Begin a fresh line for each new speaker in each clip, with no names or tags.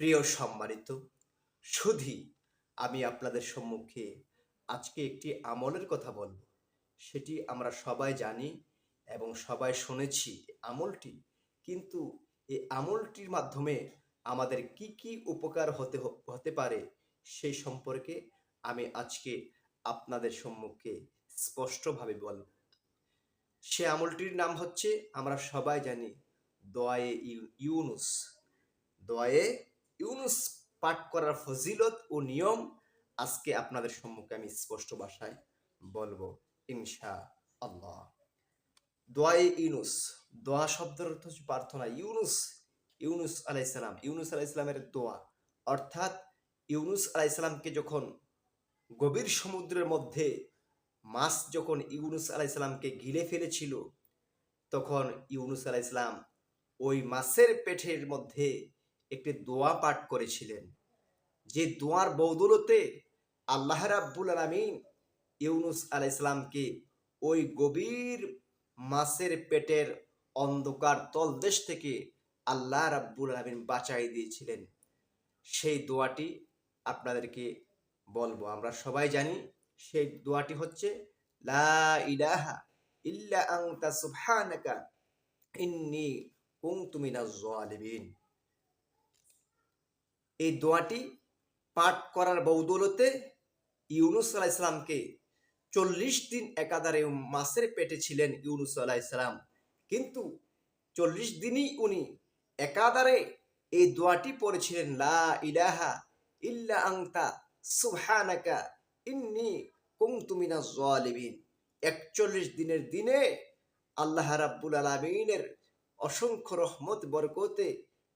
প্রিয় সম্মানিত শুধু আমি আপনাদের সম্মুখে আজকে একটি আমলের কথা বলব। সেটি আমরা সবাই জানি এবং সবাই শুনেছি আমলটি। কিন্তু এই আমলটির মাধ্যমে আমাদের কি কি উপকার হতে হতে পারে সেই সম্পর্কে আমি আজকে আপনাদের সম্মুখে স্পষ্টভাবে বলব সে আমলটির নাম হচ্ছে, আমরা সবাই জানি, দোয়ায়ে ইউ- ইউনুস। দোয়ায়ে ইউনুস পাঠ করার ফজিলত ও নিয়ম আজকে আপনাদের সম্মুখে আমি স্পষ্ট ভাষায় বলব ইনশা আল্লাহ দোয়ায়ে ইউনুস, দোয়া শব্দের অর্থ হচ্ছে প্রার্থনা। ইউনুস ইউনুস আলাইসালাম ইউনুস আলাইসালামের দোয়া। অর্থাৎ ইউনুস আলাইসালামকে যখন গভীর সমুদ্রের মধ্যে মাছ যখন ইউনুস আলাইসালামকে ঘিরে ফেলেছিল, তখন ইউনুস আলাইসালাম ওই মাছের পেটের মধ্যে একটি দোয়া পাঠ করেছিলেন। যে দোয়ার বৌদলতে আল্লাহ রাব্বুল আলামিন ইউনুস আলাইসালামকে ওই গভীর মাছের পেটের অন্ধকার তলদেশ থেকে আল্লাহ রাব্বুল আলামিন বাঁচাই দিয়েছিলেন। সেই দোয়াটি আপনাদেরকে বলব। আমরা সবাই জানি সেই দোয়াটি হচ্ছে, লা ইলাহা ইল্লা আনতা সুবহানাকা, ইন্নী এই দোয়াটি পাঠ করার বৌদলতে ইউনুস আলাহ ইসলামকে চল্লিশ দিন একাধারে মাসের পেটে ছিলেন ইউনুস আলাহ ইসলাম কিন্তু চল্লিশ দিনই উনি একাধারে এই দোয়াটি পড়েছিলেন, লা ইলাহা ইল্লা আংতা সুবহানাকা ইন্নি কুনতু মিনাজ জালিমিন। একচল্লিশ দিনের দিনে আল্লাহ রাব্বুল আলামিনের অসংখ্য রহমত, বরকতে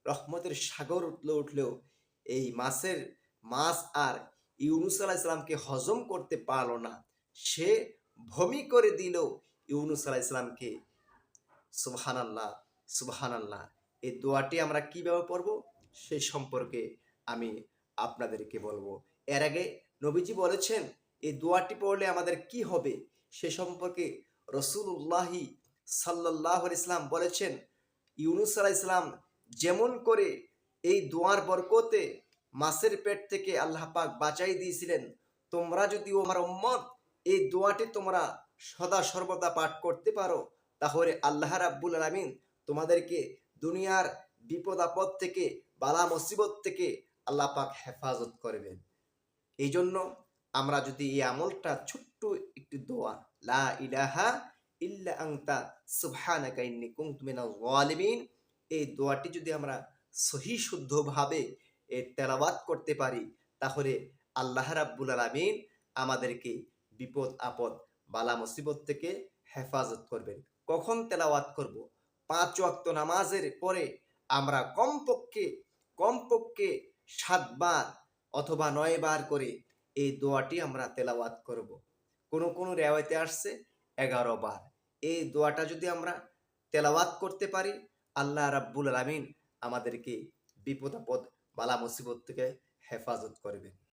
রহমতের সাগর উঠলে উঠলেও এই মাছের মাছ আর ইউনুস আলাহ ইসলামকে হজম করতে পারল না। সে ভমি করে দিল ইউনুস আলাহ ইসলামকে সুবহান আল্লাহ সুবহান আল্লাহ এই দোয়াটি আমরা কীভাবে পড়ব? সেই সম্পর্কে আমি আপনাদেরকে বলব। এর আগে নবীজি বলেছেন, এই দোয়াটি পড়লে আমাদের কি হবে? সে সম্পর্কে রসুল্লাহি সাল্লাহ ইসলাম বলেছেন, ইউনুস আলাহ ইসলাম যেমন করে এই দোয়ার বরকতে মাছের পেট থেকে আল্লাহ পাক বাঁচাই দিয়েছিলেন। তোমরা যদি আমার উম্মত, এই দোয়াটি তোমরা সদা সর্বদা পাঠ করতে পারো, তাহলে আল্লাহ রাব্বুল আলামিন তোমাদেরকে দুনিয়ার বিপদ আপদ থেকে, বালা মুসিবত থেকে আল্লাহ পাক হেফাজত করবেন। এই জন্য আমরা যদি এই আমলটা ছোট্ট একটি দোয়া, লা ইলাহা ইল্লা আনতা, সুবহানাকা ইন্নী কুনতু জালিমিন এই দোয়াটি যদি আমরা সহি শুদ্ধভাবে এ তেলাওয়াত করতে পারি, তাহলে আল্লাহ রাব্বুল আলামিন আমাদেরকে বিপদ, আপদ, বালা, মুসিবত থেকে হেফাজত করবেন। কখন তেলাওয়াত করব? পাঁচ ওয়াক্ত নামাজের পরে আমরা কমপক্ষে কমপক্ষে সাতবার অথবা নয় বার করে এই দোয়াটি আমরা তেলাওয়াত করব। কোনো কোনো রেওয়ায়তে আসছে? এগারো বার। এই দোয়াটা যদি আমরা তেলাওয়াত করতে পারি, আল্লাহ রাব্বুল আলামিন আমাদেরকে বিপদ আপদ বালা মুসিবত থেকে হেফাজত করবেন